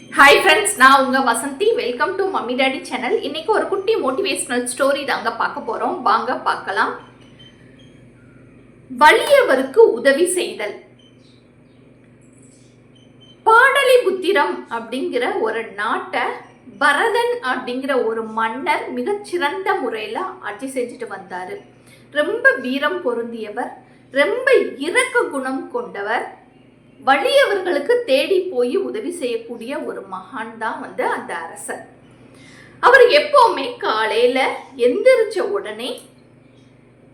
Hi friends நான் உங்க Vasanthi. Welcome to mummy daddy channel இன்னைக்கு ஒரு குட்டி மோட்டிவேஷ்னல் ஸ்டோரி தாங்க பார்க்க போகிறோம் வாங்க பார்க்கலாம். வலியவருக்கு உதவி செய்தல். பாடலிபுத்திரம் அப்படிங்கிற ஒரு நாட்டை பரதன் அப்படிங்கிற ஒரு மன்னர் மிகச்சிறந்த முறையில் ஆட்சி செஞ்சுட்டு வந்தாரு. ரொம்ப வீரம் பொருந்தியவர். ரொம்ப இறக்க குணம் கொண்டவர். வலியவர்களுக்கு தேடி போய் உதவி செய்யக்கூடிய ஒரு மகான் தான் வந்து அந்த அரசர். அவர் எப்போவுமே காலையில எந்திரிச்ச உடனே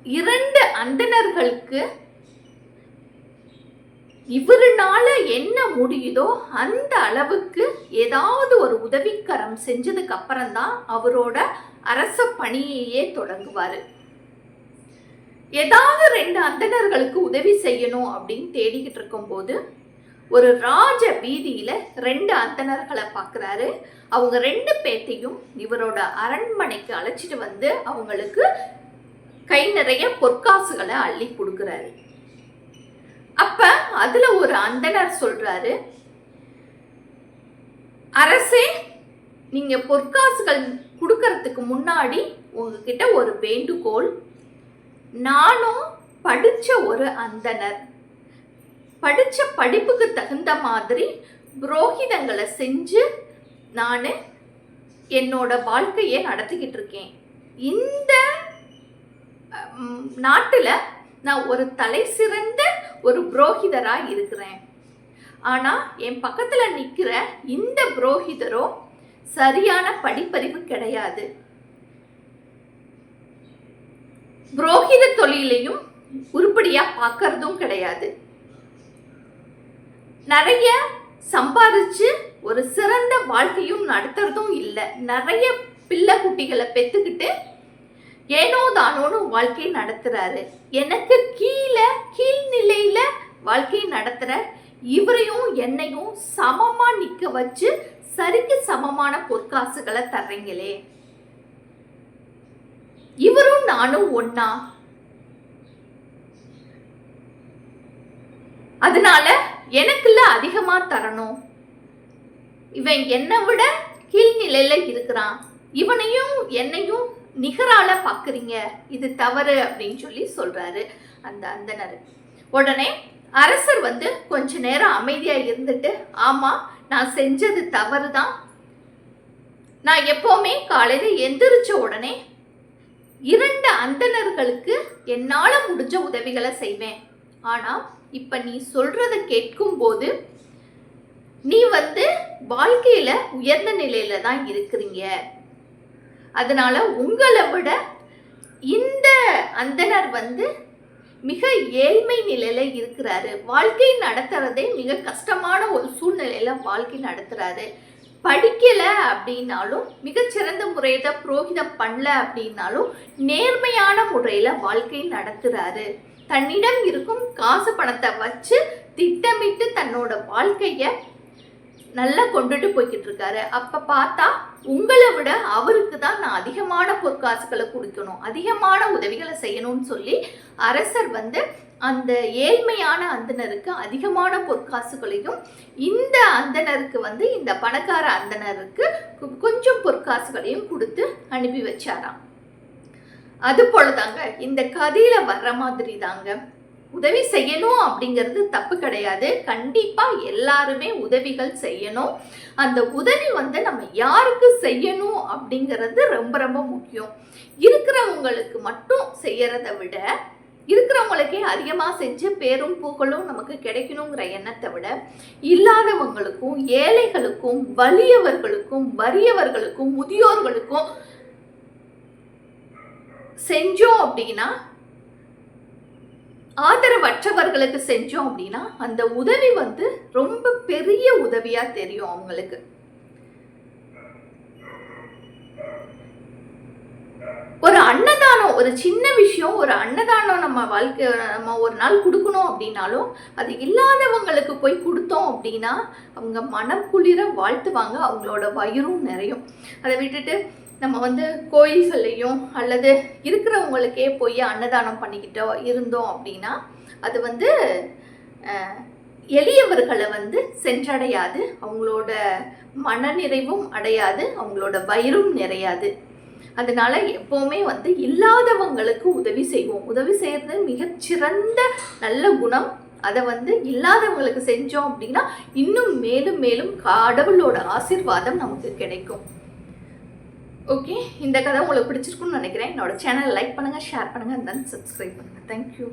இரண்டு அந்தணர்களுக்கு இவருனால என்ன முடியுதோ அந்த அளவுக்கு ஏதாவது ஒரு உதவிக்கரம் செஞ்சதுக்கு அப்புறம் தான் அவரோட அரச பணியையே தொடங்குவாரு. ஏதாவது ரெண்டு அந்தணர்களுக்கு உதவி செய்யணும் அப்படின்னு தேடிக்கிட்டு இருக்கும்போது ஒரு ராஜ வீதியில ரெண்டு அந்தணர்களை பார்க்குறாரு அவங்க ரெண்டு பேத்தையும் இவரோட அரண்மனைக்கு அழைச்சிட்டு வந்து அவங்களுக்கு கை நிறைய பொற்காசுகளை அள்ளி கொடுக்குறாரு. அப்ப அதுல ஒரு அந்தணர் சொல்றாரு அரசே நீங்க பொற்காசுகள் கொடுக்கறதுக்கு முன்னாடி உங்ககிட்ட ஒரு வேண்டுகோள். நானும் படிச்ச ஒரு அந்தனர் படித்த படிப்புக்கு தகுந்த மாதிரி புரோகிதங்களை செஞ்சு நான் என்னோட வாழ்க்கையை நடத்திக்கிட்டு இருக்கேன். இந்த நாட்டில் நான் ஒரு தலை சிறந்த ஒரு புரோகிதராக இருக்கிறேன். ஆனால் என் பக்கத்தில் நிற்கிற இந்த புரோகிதரோ சரியான படிப்பறிவு கிடையாது. புரோகித தொழிலையும் உருப்படியாக பார்க்கறதும் கிடையாது. நிறைய சம்பாதிச்சு ஒரு சிறந்த வாழ்க்கையும் நடத்துறதும் இல்லை. நிறைய பிள்ளை குட்டிகளை பெற்றுக்கிட்டு ஏனோ தானோன்னு வாழ்க்கை நடத்துறாரு. எனக்கு கீழே கீழ்நிலையில வாழ்க்கை நடத்துற இவரையும் என்னையும் சமமா நிக்க வச்சு சரிக்கு சமமான பொற்காசுகளை தர்றீங்களே. இவரும் நானும் ஒன்னா அதனால எனக்குள்ள அதிகமா தரணும். இவன் என்னை விட கீழ்நிலையில இருக்கிறான். இவனையும் என்னையும் நிகரால பாக்குறீங்க. இது தவறு அப்படின்னு சொல்லி சொல்றாரு அந்த அந்தனர் உடனே அரசர் வந்து கொஞ்ச நேரம் அமைதியா இருந்துட்டு ஆமா நான் செஞ்சது தவறு தான் நான் எப்போவுமே காலையில எந்திரிச்ச உடனே இரண்டு அந்தணர்களுக்கு என்னால முடிஞ்ச உதவிகளை செய்வேன். ஆனால் இப்போ நீ சொல்கிறத கேட்கும்போது நீ வந்து வாழ்க்கையில உயர்ந்த நிலையில தான் இருக்கிறீங்க. அதனால உங்களை விட இந்த அந்தனர் வந்து மிக ஏழ்மை நிலையில இருக்கிறாரு. வாழ்க்கை நடத்துறதே மிக கஷ்டமான ஒரு சூழ்நிலையில வாழ்க்கை நடத்துறாரு. படிக்கல அப்படின்னாலும் மிகச்சிறந்த முறையில புரோகிதம் பண்ணல அப்படின்னாலும் நேர்மையான முறையில வாழ்க்கை நடத்துறாரு. தன்னிடம் இருக்கும் காசு பணத்தை வச்சு திட்டமிட்டு தன்னோட வாழ்க்கைய நல்லா கொண்டுட்டு போய்கிட்டு இருக்காரு. அப்ப பார்த்தா உங்களை விட அவருக்கு தான் நான் அதிகமான பொற்காசுகளை கொடுக்கணும் அதிகமான உதவிகளை செய்யணும்னு சொல்லி அரசர் வந்து அந்த ஏழ்மையான அந்தனருக்கு அதிகமான பொற்காசுகளையும் இந்த அந்தணருக்கு வந்து இந்த பணக்கார அந்தணருக்கு கொஞ்சம் பொற்காசுகளையும் கொடுத்து அனுப்பி வச்சாராம். அது போலதாங்க இந்த கதையில வர்ற மாதிரி தாங்க உதவி செய்யணும் அப்படிங்கிறது தப்பு கிடையாது. கண்டிப்பாக எல்லாருமே உதவிகள் செய்யணும். அந்த உதவி வந்து நம்ம யாருக்கு செய்யணும் அப்படிங்கிறது ரொம்ப ரொம்ப முக்கியம். இருக்கிறவங்களுக்கு மட்டும் செய்யறதை விட இருக்கிறவங்களுக்கே அதிகமாக செஞ்சு பேரும் புகழும் நமக்கு கிடைக்கணுங்கிற எண்ணத்தை விட இல்லாதவங்களுக்கும் ஏழைகளுக்கும் வலியவர்களுக்கும் வறியவர்களுக்கும் முதியோர்களுக்கும் செஞ்சோம் அப்படின்னா ஆதரவற்றவர்களுக்கு செஞ்சோம் அப்படின்னா அந்த உதவி வந்து ரொம்ப பெரிய உதவியா தெரியும் அவங்களுக்கு. ஒரு அன்னதானம் ஒரு சின்ன விஷயம் ஒரு அன்னதானம் நம்ம வாழ்க்கை நம்ம ஒரு நாள் கொடுக்கணும் அப்படின்னாலும் அது இல்லாதவங்களுக்கு போய் கொடுத்தோம் அப்படின்னா அவங்க மனம் குளிர வாழ்த்துவாங்க அவங்களோட வயிறும் நிறையும். அதை விட்டுட்டு நம்ம வந்து கோயில்கள்லையும் அல்லது இருக்கிறவங்களுக்கே போய் அன்னதானம் பண்ணிக்கிட்டோ இருந்தோம் அப்படின்னா அது வந்து எளியவர்களை வந்து சென்றடையாது. அவங்களோட மனநிறைவும் அடையாது. அவங்களோட வயிறும் நிறையாது. அதனால எப்போவுமே வந்து இல்லாதவங்களுக்கு உதவி செய்வோம். உதவி செய்கிறது மிகச்சிறந்த நல்ல குணம். அதை வந்து இல்லாதவங்களுக்கு செஞ்சோம் அப்படின்னா இன்னும் மேலும் மேலும் கடவுளோட ஆசீர்வாதம் நமக்கு கிடைக்கும். ஓகே இந்த கதை உங்களுக்கு பிடிச்சிருக்குன்னு நினைக்கிறேன். என்னோட சேனலை லைக் பண்ணுங்கள் ஷேர் பண்ணுங்கள் தென் சப்ஸ்கிரைப் பண்ணுங்கள் தேங்க்யூ